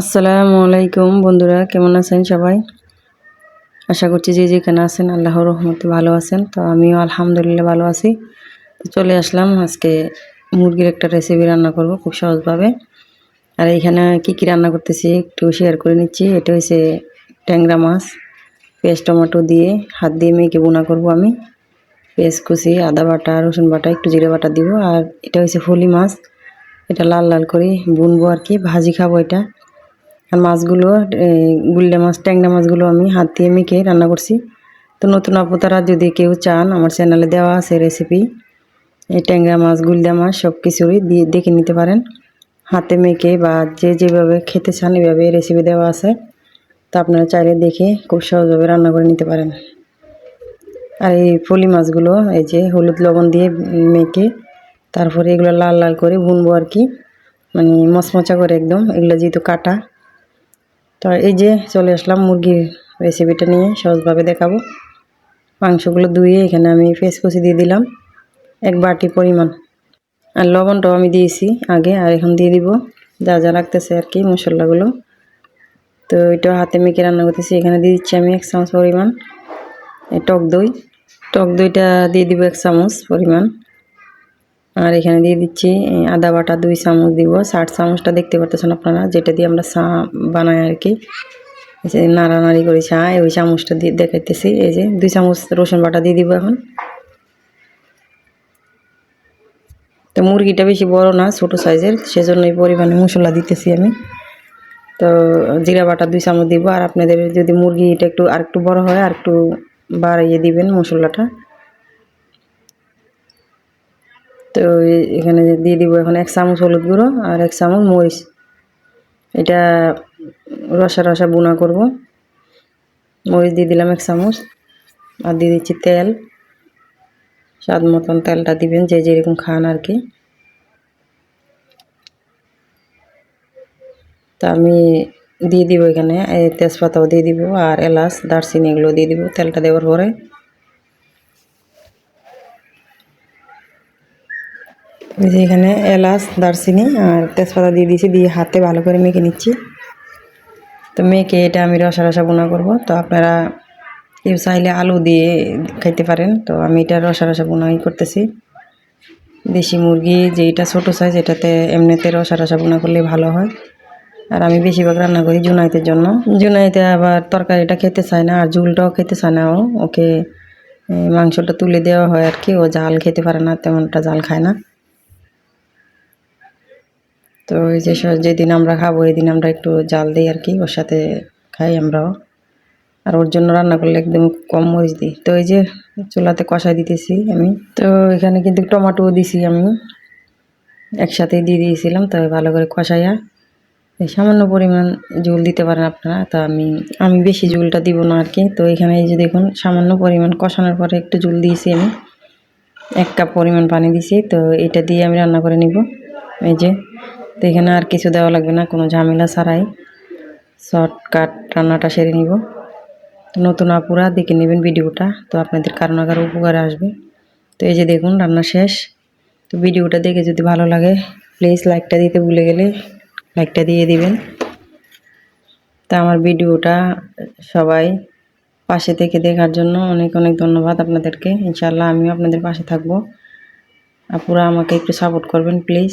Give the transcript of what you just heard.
আসসালামু আলাইকুম বন্ধুরা, কেমন আছেন সবাই? আশা করছি যে যেখানে আছেন আল্লাহর রহমতে ভালো আছেন। তো আমিও আলহামদুলিল্লাহ ভালো আছি। তো চলে আসলাম, আজকে মুরগির একটা রেসিপি রান্না করব খুব সহজভাবে। আর এখানে কি কি রান্না করতেছি একটু শেয়ার করে নিচ্ছি। এটা হচ্ছে ট্যাংরা মাছ, পেঁয়াজ, টমেটো দিয়ে হাত দিয়ে মেখে বোনা করব আমি। পেঁয়াজ কুচি, আদা বাটা, রসুন বাটা, একটু জিরে বাটা দিব। আর এটা হচ্ছে ফলি মাছ, এটা লাল লাল করে বুনবো আর কি, ভাজি খাব এটা। আর মাছগুলো গুল্লা মাছ, ট্যাংরা মাছগুলো আমি হাত দিয়ে মেখে রান্না করছি। তো নতুন আপতারা যদি কেউ চান, আমার চ্যানেলে দেওয়া আছে রেসিপি এই ট্যাংরা মাছ গুলদা মাছ, সব কিছুই দিয়ে, দেখে নিতে পারেন। হাতে মেখে বা যে যেভাবে খেতে চান, এভাবে রেসিপি দেওয়া আছে। তো আপনারা চাইলে দেখে খুব সহজভাবে রান্না করে নিতে পারেন। আর এই ফলি মাছগুলো, এই যে হলুদ লবণ দিয়ে মেখে, তারপরে এগুলো লাল লাল করে বুনবো আর কি। মানে মচমচা করে একদম, এগুলো যেহেতু কাটা তো এই যে চলে আসলাম মুরগির রেসিপিটা নিয়ে, সহজভাবে দেখাবো। মাংসগুলো ধুয়ে এখানে আমি কুচি দিয়ে দিলাম, এক বাটি পরিমাণ। আর লবণটাও আমি দিয়েছি আগে, আর এখন দিয়ে দিব। যা যা লাগতেছে আর কি, মশলাগুলো। তো এটা হাতে মেখে রান্না করতেছি। এখানে দিয়ে দিচ্ছি আমি এক চামচ পরিমাণ টক দই। টক দইটা দিয়ে দিব এক চামচ পরিমাণ। আর এখানে দিয়ে দিচ্ছি আদা বাটা দুই চামচ দিব। ষাট চামচটা দেখতে পারতেছেন আপনারা, যেটা দিয়ে আমরা চা বানাই আর কি। নাড়ানাড়ি করে চা ওই চামচটা দিয়ে দেখাইতেছি। এই যে দুই চামচ রসুন বাটা দিয়ে দিব এখন। তো মুরগিটা বেশি বড় না, ছোট সাইজের, সেজন্য এই পরিমাণে মশলা দিতেছি আমি। তো জিরা বাটা দুই চামচ দিব, আর আপনাদের যদি মুরগিটা একটু আর একটু বড় হয় আর একটু বাড়াইয়ে দিবেন মশলাটা। তো এখানে দিয়ে দিব এখন এক চামচ হলুদ গুঁড়ো আর এক চামচ মরিচ। এটা রসা রসা বোনা করব। মরিচ দিয়ে দিলাম এক চামচ আর দিয়ে দিচ্ছি তেল। স্বাদ মতন তেলটা দিবেন, যে যেরকম খান আর কি। তা আমি দিয়ে দিব এখানে তেজপাতাও দিয়ে দিব আর এলাচ, দারচিনি এগুলো দিয়ে দিব তেলটা দেওয়ার পরে। যে এখানে এলাচ, দারচিনি আর তেজপাতা দিয়ে দিয়েছি, দিয়ে হাতে ভালো করে মেখে নিচ্ছি। তো মেখে এটা আমি রসা রসা বোনা করব। তো আপনারা কেউ চাইলে আলু দিয়ে খাইতে পারেন। তো আমি এটা রসা রসা বোনাই করতেছি। দেশি মুরগি যেটা ছোটো সাইজ এটাতে এমনিতে রসা রসা বোনা করলে ভালো হয়। আর আমি বেশিরভাগ রান্না করি জুনাইতের জন্য। জুনাইতে আবার তরকারিটা খেতে চায় না, আর ঝুলটাও খেতে চায় না ও। ওকে মাংসটা তুলে দেওয়া হয় আর কি। ও জাল খেতে পারে না, তেমনটা জাল খায় না। তো এই যে যেদিন আমরা খাব দিন আমরা একটু জাল দিই আর কি, ওর সাথে খাই আমরাও। আর ওর জন্য রান্না করলে একদম কম মরিচ দিই। তো এই যে চুলাতে কষাই দিতেছি আমি। তো এখানে কিন্তু টমাটোও দিছি আমি। একসাথেই দিয়ে দিয়েছিলাম তবে ভালো করে কষাইয়া। এই সামান্য পরিমাণ জল দিতে পারেন আপনারা, তো আমি আমি বেশি জলটা দিব না আর কি। তো এখানে এই যে দেখুন, সামান্য পরিমাণ কষানোর পরে একটু জল দিয়েছি আমি। এক কাপ পরিমাণ পানি দিছি, তো এটা দিয়ে আমি রান্না করে নিব। এই যে তো এখানে আর কিছু দেওয়া লাগবে না, কোনো ঝামেলা ছাড়াই। শর্টকাট রান্নাটা সেরে নিব। তো নতুন আপুরা, দেখে নেবেন ভিডিওটা। তো আপনাদের কারও না কারও উপকারে আসবে। তো এই যে দেখুন, রান্না শেষ। তো ভিডিওটা দেখে যদি ভালো লাগে প্লিজ লাইকটা দিতে ভুলে গেলে লাইকটা দিয়ে দিবেন। তা আমার ভিডিওটা সবাই পাশে থেকে দেখার জন্য অনেক অনেক ধন্যবাদ আপনাদেরকে। ইনশাল্লাহ আমিও আপনাদের পাশে থাকব। আপুরা আমাকে একটু সাপোর্ট করবেন প্লিজ